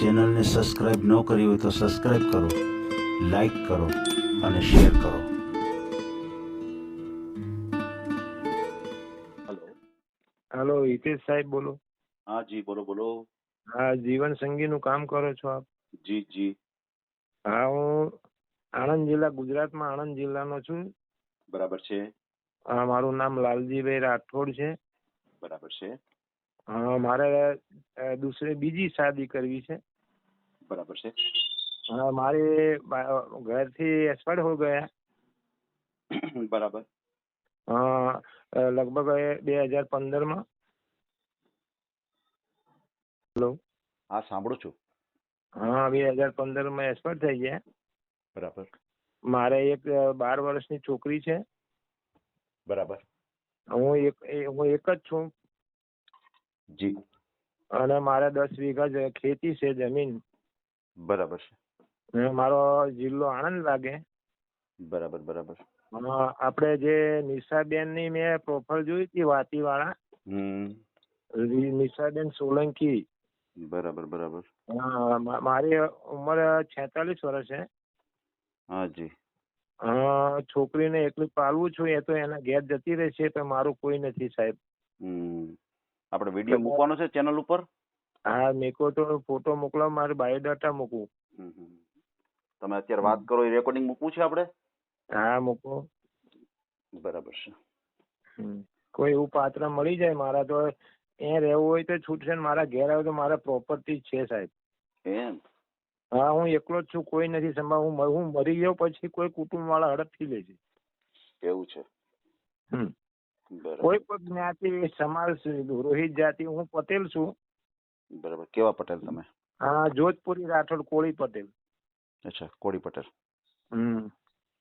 ચેનલને સબસ્ક્રાઈબ ન કરી હોય તો સબસ્ક્રાઈબ કરો લાઈક કરો અને શેર કરો. હેલો. હાલો હિતેશ સાહેબ બોલો. હા જી બોલો બોલો. હા જીવન સંગીનું કામ કરો છો આપ? જી જી. હા હું આણંદ જિલ્લા ગુજરાતમાં આણંદ જિલ્લાનો છું. બરાબર છે. હા, મારું નામ લાલજીભાઈ રાઠોડ છે. બરાબર છે. હા, મારે દુસરે બીજી શાદી કરવી છે. બરાબર છે. હા, મારે બા- ઘરથી એક્સપાયર હો ગયા. બરાબર. લગભગ બે હજાર પંદરમાં. હેલો. હા સાંભળું છું. હા બે હજાર પંદરમાં એક્સપાયર થઈ ગયા. બરાબર. મારે એક બાર વર્ષની છોકરી છે. બરાબર. હું એક હું એક જ છું. જી. અને મારે દસ વીઘા ખેતી છે જમીન. બરાબર છે. મારો જિલ્લો આણંદ લાગે. બરાબર બરાબર. આપણે જે નિશાબેનની મેં પ્રોફાઇલ જોઈ હતી વાતીવાળા. વાળા નિશાબેન સોલંકી. બરાબર બરાબર. મારી ઉંમર છેતાલીસ વર્ષ છે. હા જી. છોકરીને એકલી પાલવું છું એ તો એના ઘેર જતી રહેશે તો મારું કોઈ નથી સાહેબ. આપણે વીડિયો મૂકવાનો છે ચેનલ ઉપર? હા મેકો તો ફોટો મોકલાવ મારે બાયોડાટા મૂકું હમ, હમ. તમે અત્યારે વાત કરો એ રેકોર્ડિંગ મૂકવું છે આપણે? હા મૂકો. બરાબર છે. કોઈ એવું પાત્ર મળી જાય મારા તો એ રહેવું હોય તો છૂટશે ને મારા ઘેર આવે તો મારા પ્રોપર્ટી છે સાહેબ. એમ? હા હું એકલો જ છું કોઈ નથી સંભાવ હું હું મરી ગયો પછી કોઈ કુટુંબ વાળા હડપથી લે છે. એવું છે. હમ. કોઈ પણ જ્ઞાતિ સમાજ રોહિત જાતિ હું પટેલ છું. બરાબર. કેવા પટેલ તમે? હા જોધપુરી રાઠોડ કોળી પટેલ. અચ્છા કોળી પટેલ. હમ.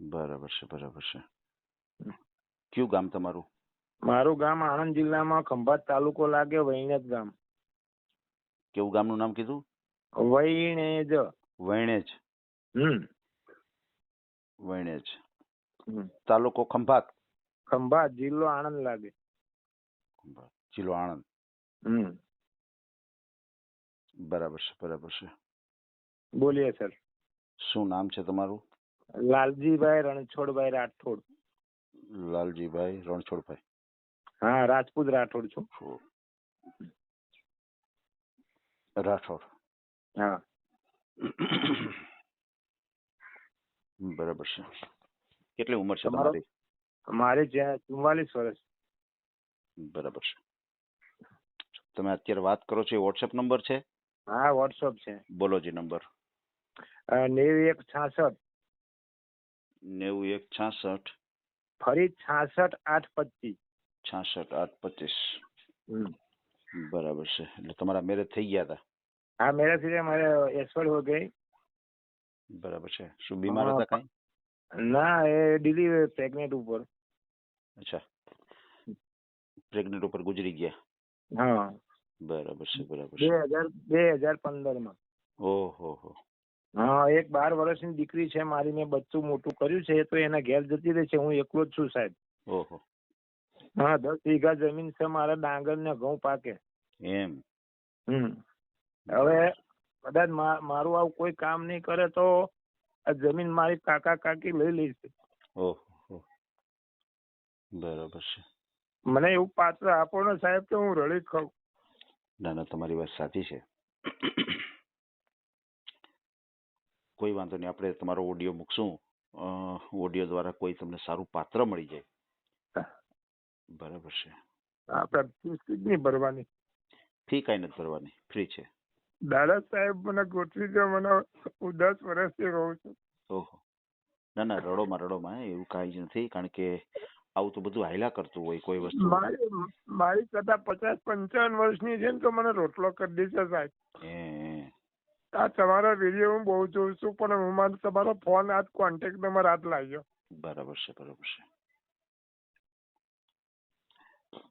બરાબર છે બરાબર છે. કયું ગામ તમારું? મારું ગામ આણંદ જિલ્લામાં ખંભાત તાલુકો લાગે વૈણેજ ગામ. કેવું ગામનું નામ કીધું? વૈણેજ. વૈણેજ. હમ. વૈણેજ. તાલુકો ખંભાત. ખંભાત જિલ્લો આણંદ લાગે. જિલ્લો આણંદ. હમ. બરાબર છે બરાબર છે. બોલીએ સર. શું નામ છે તમારું? લાલજીભાઈ રણછોડભાઈ રાઠોડ. લાલજીભાઈ રણછોડભાઈ. હા રાજપૂત રાઠોડ છું. રાઠોડ. હા. બરાબર છે. કેટલી ઉંમર છે તમારો? મારે જ્યાં ચુમ્માલીસ વર્ષ. બરાબર છે. તમે અત્યારે વાત કરો છો એ વોટ્સએપ નંબર છે? હા વોટ્સઅપ છે. બોલો જે નંબર નેવું એક છાસઠ. નેવું એક છાસઠ. ફરી છાસઠ આઠ પચીસ. છાસઠ આઠ પચીસ. બરાબર છે. એટલે તમારા મેરેજ થઈ ગયા હતા હા થઈ ગયા. મારે એસવડ હો ગઈ. બરાબર છે. શું બીમાર હતા કઈ? ના એ ડિલિવરી પ્રેગ્નેન્ટ ઉપર. અચ્છા. પ્રેગ્નન્ટ ઉપર ગુજરી ગયા. હા. બરાબર છે બરાબર બે હજાર બે હજાર પંદરમાં ઓહો હો. હા એક બાર વર્ષની દીકરી છે મારી મેં બચ્ચું મોટું કર્યું છે તો એના ઘેર જતી રહે છે હું એકલો જ છું સાહેબ. ઓહો. હા દસ વીઘા જમીન છે મારા ડાંગર ને ઘઉં પાકે. એમ. હમ. હવે કદાચ મારું આવું કોઈ કામ નહીં કરે તો આ જમીન મારી કાકા કાકી લઈ લેશે ઓહ. બરાબર છે. મને એવું પાત્ર આપો ને સાહેબ કે હું રડી ખાઉં. ના ના તમારી વાત સાચી છે. કોઈ વાંધો નહીં આપણે તમારો ઓડિયો મૂકશું. ઓડિયો દ્વારા કોઈ તમને સારું પાત્ર મળી જાય. બરાબર છે. આપણે ફી નહીં ભરવાની. ફી કાંઈ નથી ભરવાની ફ્રી છે. દાદા સાહેબ મને ગોઠવી દો મને હું દસ વર્ષથી રહું છું. ઓહો. ના ના રડોમાં રડોમાં એવું કાંઈ જ નથી કારણ કે આવું તો બધું હાયલા કરતું હોય કોઈ વસ્તુ. મારી કરતા પચાસ પંચાવન વર્ષની છે ને તો મને રોટલો કરી દેશે સાહેબ. આ તમારો વીડિયો હું બહુ જોઉં છું પણ હું મારો તમારો ફોન આજ કોન્ટેક્ટ નંબર આજ લાગ્યો. બરાબર છે બરાબર છે.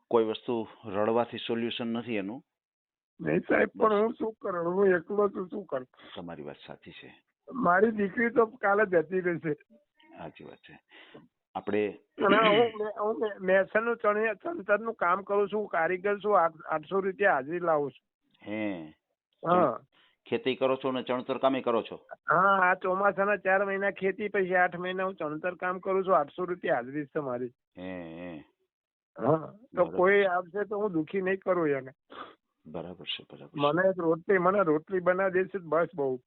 કોઈ વસ્તુ રડવાથી સોલ્યુશન નથી એનું? નહીં સાહેબ પણ હું શું કરું? હું એકલો છું શું કરું? તમારી વાત સાચી છે. મારી દીકરી તો કાલે જતી રહેશે. સાચી વાત છે. આપણે અને હું મે- હું મે- મહેસાણનું ચણિયા ચણતરનું કામ કરું છું કારીગર છું આઠસો રૂપિયા હાજરી લાવું છું. હે. હા. ખેતી કરો છો ને ચણતર કામે કરો છો? હા આ ચોમાસાના ચાર મહિના ખેતી પછી આઠ મહિના હું ચણતર કામ કરું છું આઠસો રૂપિયા હાજરી છે મારી હે હે. તો કોઈ આવશે તો હું દુખી નહીં કરું એને. બરાબર છે બરાબર મને રોટલી મને રોટલી બનાવી દેશે બસ બહુ.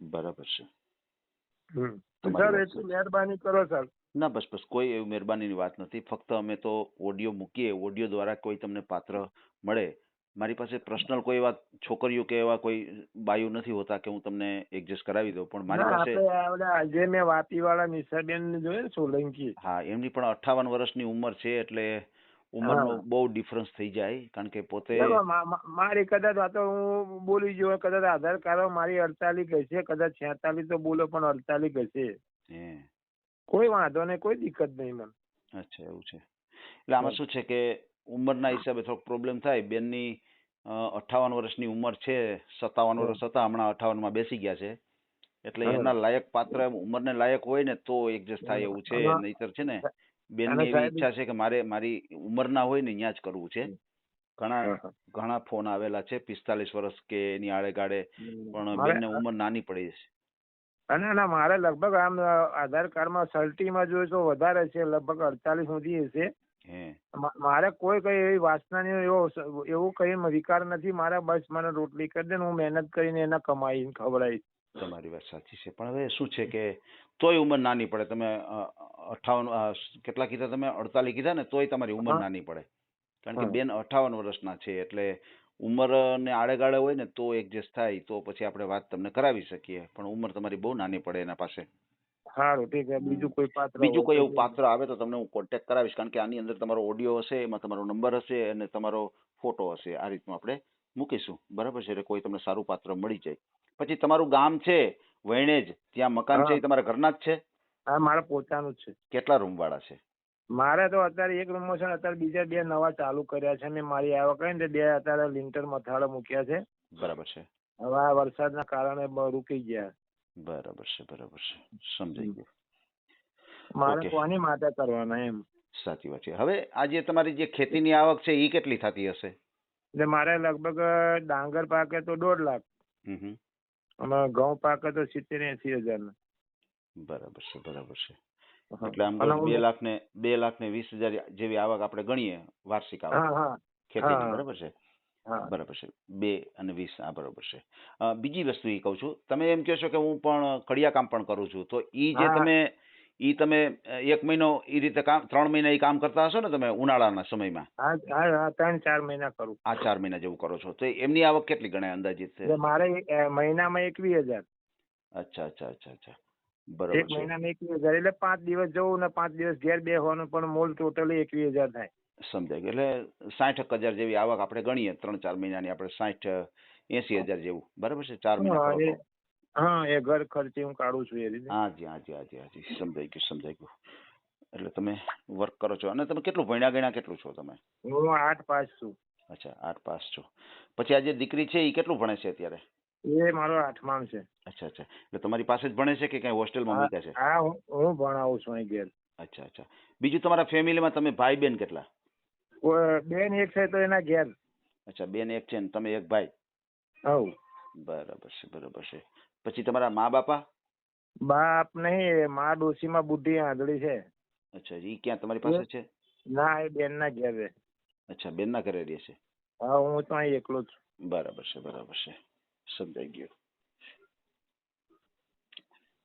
બરાબર છે. સર એટલી મહેરબાની કરો સર. ના બસ બસ કોઈ એવી મહેરબાનીની વાત નથી. ફક્ત અમે તો ઓડિયો મૂકીએ. ઓડિયો દ્વારા કોઈ તમને પાત્ર મળે. મારી પાસે પર્સનલ કોઈ એવા છોકરીઓ કે એવા કોઈ બાયું નથી હોતા કે હું તમને એડજસ્ટ કરાવી દઉં. પણ મારી ના, પાસે આપણે ઓલા જે મેં વાપીવાળા નિશાબેન ને જોયે ને સોલંકી. હા એમની પણ અઠાવન વર્ષની ઉંમર છે એટલે ઉંમરનો હા. બહુ ડિફરન્સ થઈ જાય. કારણ કે પોતે ના, મા- મા- મારી કદાચ આ તો હું બોલી જો કદાચ આધાર કાર્ડ મારી અડતાલીસ હશે કદાચ છેતાલીસ તો બોલો પણ અડતાલીસ હશે. હે. કોઈ વાંધો નહીં કોઈ દિક્કત નહીં મને. અચ્છા એવું છે. એટલે આમાં શું છે કે ઉંમરના હિસાબે થોડોક પ્રોબ્લેમ થાય. બેનની અઠાવન વર્ષની ઉંમર છે સત્તાવન વર્ષ હતા હમણાં અઠાવનમાં બેસી ગયા છે. એટલે એના લાયક પાત્ર ઉંમરને લાયક હોય ને તો એડજસ્ટ થાય એવું છે. નહીતર છે ને બેનની એવી ઈચ્છા છે કે મારે મારી ઉંમરના હોય ને ત્યાં જ કરવું છે. ઘણા ઘણા ફોન આવેલા છે પિસ્તાલીસ વર્ષ કે એની આડે ગાડે પણ બેનને ઉંમર નાની પડી છે. અને ના મારે લગભગ આમ આધાર કાર્ડમાં સર્ટીમાં જોયું તો વધારે છે લગભગ અડતાલીસ સુધી હશે. મારે કોઈ કઈ એવી વાસનાની એવો એવું કઈ વિકાર નથી. મારે બસ મને રોટલી કરી દે હું મહેનત કરીને એને કમાઈને ખવડાવીશ. તમારી વાત સાચી છે. પણ હવે શું છે કે તોય ઉંમર નાની પડે. તમે અઠાવન કેટલા કીધા તમે? અડતાલીસ કીધા ને તોય તમારી ઉંમર નાની પડે. કારણ કે બેન અઠાવન વર્ષના છે એટલે ઉંમર ને આડેગાળે હોય ને તો એડજસ્ટ થાય તો પછી આપણે વાત તમને કરાવી શકીએ. પણ ઉંમર તમારી બહુ નાની પડે એના પાસે. સારું ઠીક છે. બીજું કોઈ પાત્ર બીજું કોઈ એવું પાત્ર આવે તો તમને હું કોન્ટેક્ટ કરાવીશ કારણ કે આની અંદર તમારો ઓડિયો હશે એમાં તમારો નંબર હશે અને તમારો ફોટો હશે. આ રીતનું આપણે મૂકીશું. બરાબર છે? એટલે કોઈ તમને સારું પાત્ર મળી જાય. પછી તમારું ગામ છે વૈણેજ. ત્યાં મકાન છે એ તમારા ઘરના જ છે? હા મારે પોતાનું જ છે. કેટલા રૂમ વાળા છે? મારે તો અત્યારે એક રૂમમાં છે ને અત્યારે બીજા બે નવા ચાલુ કર્યા છે. ને મારી આવક કઈ ને બે અત્યારે લિન્ટર મથાળા મૂક્યા છે. બરાબર છે. હવે આ વરસાદના કારણે રૂકી ગયા. બરાબર છે બરાબર છે. સમજાઈ ગયું. મારે. કોની માટે કરવાના એમ? સાચી વાત છે. હવે આ જે તમારી જે ખેતીની આવક છે એ કેટલી થતી હશે? એટલે મારે લગભગ ડાંગર પાકે તો દોઢ લાખ. અને ઘઉં પાકે તો સિત્તેર એસી હજાર બરાબર છે બરાબર છે. એટલે આમ બે લાખ ને બે લાખ ને વીસ હજાર જેવી આવક આપણે ગણીએ વાર્ષિક આવક. ખેતીની બરાબર છે? બરાબર છે. બે અને વીસ આ બરાબર છે. બીજી વસ્તુ એ કહું છું. તમે એમ કહો છો કે હું પણ કડિયા કામ પણ કરું છું. તો ઈ જે તમે ઈ તમે એક મહિનો એ રીતે કામ ત્રણ મહિના ઈ કામ કરતા હશો ને તમે ઉનાળાના સમયમાં? ત્રણ ચાર મહિના કરું. આ ચાર મહિના જેવું કરો છો. તો એમની આવક કેટલી ગણાય અંદાજિત છે? મારે મહિનામાં એકવીસ હજાર. અચ્છા અચ્છા અચ્છા અચ્છા. બરાબર છે. મહિનામાં એકવીસ હજાર. એટલે પાંચ દિવસ જવું ને પાંચ દિવસ ઘેર બેસવાનું પણ મોલ ટોટલી એકવીસ હજાર થાય. સમજાય એટલે સાઠ એક હજાર જેવી આવક આપણે ગણીએ ત્રણ ચાર મહિનાની આપણે સાઠ એસી હજાર જેવું. બરાબર છે? ચાર મહિના હા, એ- હા એ ઘર ખર્ચે હું કાઢું છું એ રીતે. હાજી હાજી હાજી હાજી. સમજાઈ ગયું સમજાઈ ગયું. એટલે તમે વર્ક કરો છો. અને તમે કેટલું ભણ્યા ગણ્યા કેટલું છો તમે? હું આઠ પાસ છું. અચ્છા આઠ પાસ છો. પછી આ જે દીકરી છે એ કેટલું ભણે છે અત્યારે? એ મારો આઠમામ છે. અચ્છા અચ્છા. એટલે તમારી પાસે જ ભણે છે કે કઈ હોસ્ટેલમાં મૂક્યા છે? હા હું હું ભણાવું છું અહીં ઘેર. અચ્છા અચ્છા. બીજું તમારા ફેમિલીમાં તમે ભાઈ બેન કેટલા બેન એક છે તો એના ઘેર. અચ્છા બેન એક છે ને તમે એક ભાઈ? હવ. બરાબર છે બરાબર છે. પછી તમારા મા બાપા? બાપ નહીં મા ડોશીમાં બુદ્ધિ આંધળી છે. અચ્છા ઈ ક્યાં તમારી પાસે છે? ના એ બેન ના ઘેર રહે. અચ્છા બેનના ઘરે રહે છે. હા હું તો અહીં એકલો જ. છું બરાબર છે બરાબર છે. સમજાઈ ગયું.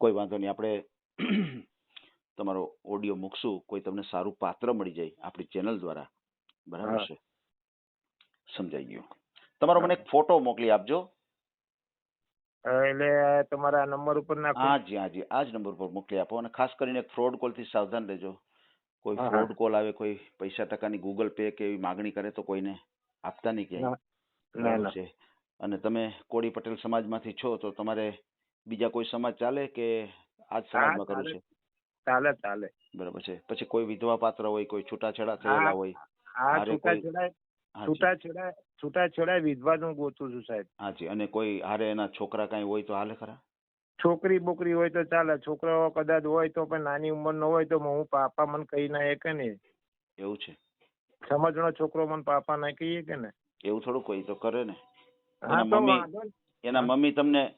કોઈ વાંધો નહીં આપણે તમારો ઓડિયો મૂકશું કોઈ તમને સારું પાત્ર મળી જાય આપણી ચેનલ દ્વારા. બરાબર છે? સમજાઈ ગયું. તમારો મને એક ફોટો મોકલી આપજો. એટલે તમારા નંબર ઉપર ના હા જી હા જી આ જ નંબર પર મોકલી આપો અને ખાસ કરીને એક ફ્રોડ કોલથી સાવધાન રહેજો. કોઈ. ફ્રોડ કોલ આવે કોઈ પૈસા ટકાની ગૂગલ પે કે એવી માગણી કરે તો કોઈને આપતા નહીં કે ના ના. છે? અને તમે કોળી પટેલ સમાજમાંથી છો તો તમારે બીજા કોઈ સમાજ ચાલે કે આ જ સમાજમાં કરવું. છે? ચાલે ચાલે. બરાબર છે. પછી કોઈ વિધવા પાત્ર હોય કોઈ છૂટાછેડા થયેલા હોય આ ગોતું છું સાહેબ. હાજી. અને કોઈ હારે એના છોકરા કાંઈ હોય તો હાલે ખરા? છોકરી બોકરી હોય તો ચાલે. છોકરો કદાચ હોય તો પણ નાની ઉંમરનો હોય તો હું પાપા મને કહી ના કે ને. એવું છે. સમજણો છોકરો મને પાપા ના કહીએ કે ને? એવું થોડું કોઈ તો કરે ને. એના મમ્મી- એના મમ્મી તમને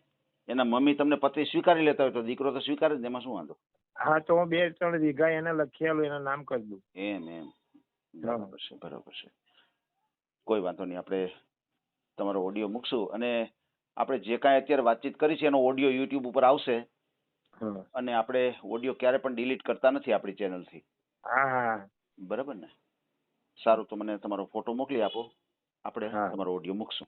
એના મમ્મી તમને પત્ની સ્વીકારી લેતા હોય તો દીકરો તો સ્વીકારે જ એમાં શું વાંધો? હા તો હું બે ત્રણ વીઘા એને લખેલું એના નામ કરી દઉં. એમ એમ. બરાબર છે બરાબર છે. કોઈ વાંધો નહીં આપણે તમારો ઓડિયો મૂકશું. અને આપણે જે કાંઈ અત્યારે વાતચીત કરી છે એનો ઓડિયો યુટ્યુબ ઉપર આવશે. અને આપણે ઓડિયો ક્યારે પણ ડિલીટ કરતા નથી આપણી ચેનલથી. બરાબર ને? સારું તો મને તમારો ફોટો મોકલી આપો. આપણે તમારો ઓડિયો મૂકશું.